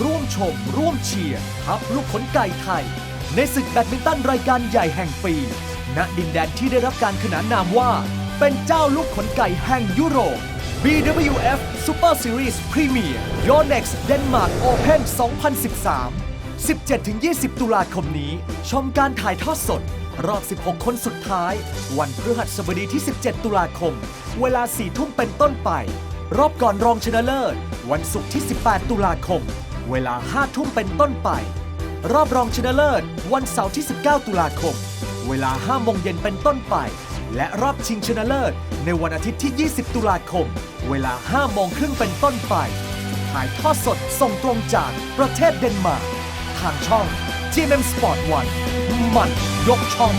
ร่วมชม ร่วมเชียร์ทัพลูกขนไก่ไทย ในศึกแบดมินตันรายการใหญ่แห่งปี ณดินแดนที่ได้รับการขนานนามว่า เป็นเจ้าลูกขนไก่แห่งยุโรป BWF Super Series Premier Yonex Denmark Open 2013 17-20 ตุลาคมนี้ ชมการถ่ายทอดสด รอบ 16 คนสุดท้าย วันพฤหัสบดีที่ 17 ตุลาคม เวลา 4 ทุ่มเป็นต้นไป รอบก่อนรองชนะเลิศ วันศุกร์ที่ 18 ตุลาคม เวลา 5 ทุ่มเป็นต้นไป รอบรองชนะเลิศ วันเสาร์ที่ 19 ตุลาคม เวลา 5 โมงเย็นเป็นต้นไป และรอบชิงชนะเลิศ ในวันอาทิตย์ที่ 20 ตุลาคม เวลา 5 โมงครึ่งเป็นต้นไป ถ่ายทอดสดส่งตรงจากประเทศเดนมาร์กทางช่อง GMM Sport 1มันยกช่อง